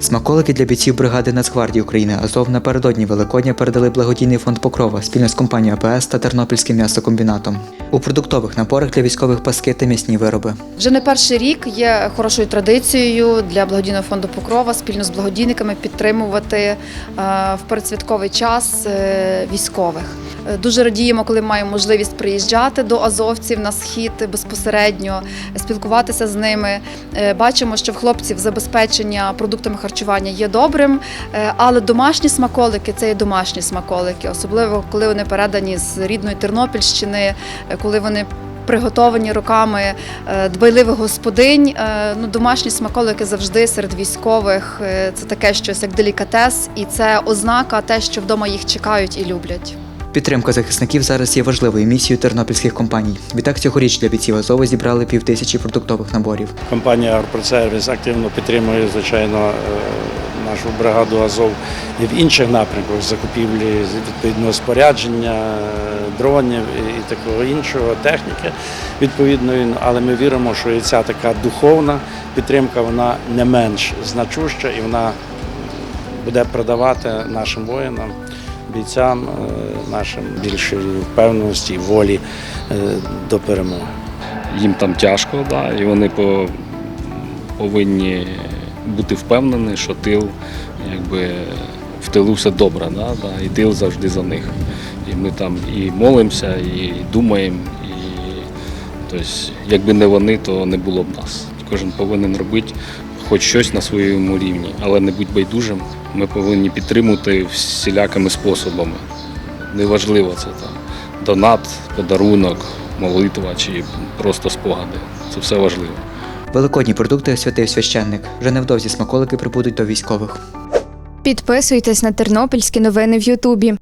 Смаколики для бійців бригади Нацгвардії України Азов напередодні Великодня передали благодійний фонд Покрова спільно з компанією АПС та Тернопільським м'ясокомбінатом. У продуктових напорах для військових паски та м'ясні вироби. Вже не перший рік є хорошою традицією для благодійного фонду Покрова спільно з благодійниками підтримувати е, в передсвятковий час е, військових. Е, Дуже радіємо, коли маємо можливість приїжджати до азовців на схід безпосередньо, спілкуватися з ними. Е, Бачимо, що в хлопців забезпечення продуктами харчування є добрим, е, але домашні смаколики це є домашні смаколики, особливо коли вони передані з рідної Тернопільщини, е, коли вони приготовані руками е, дбайливих господинь. Е, Ну, домашні смаколики завжди серед військових. е, Це таке щось як делікатес, і це ознака те, що вдома їх чекають і люблять. Підтримка захисників зараз є важливою місією тернопільських компаній. Відтак цьогоріч для бійців Азова зібрали півтисячі продуктових наборів. Компанія «Агропродсервіс» активно підтримує, звичайно, е, нашу бригаду Азов і в інших напрямках закупівлі відповідного спорядження, е, дронів і такого іншого, техніки відповідної. Але ми віримо, що і ця така духовна підтримка вона не менш значуща і вона буде продавати нашим воїнам, бійцям, е, нашим більшої впевненості волі е, до перемоги. їм там тяжко, да, і вони по, повинні бути впевнені, що тил, якби в тилу все добре, да, да, і тил завжди за них. І ми там і молимося, і думаємо, і тобто, якби не вони, то не було б нас. Кожен повинен робити хоч щось на своєму рівні, але не будь байдужим. Ми повинні підтримувати всілякими способами. Неважливо це там донат, подарунок, молитва чи просто спогади. Це все важливо. Великодні продукти освятив священник. Вже невдовзі смаколики прибудуть до військових. Підписуйтесь на тернопільські новини в Ютубі.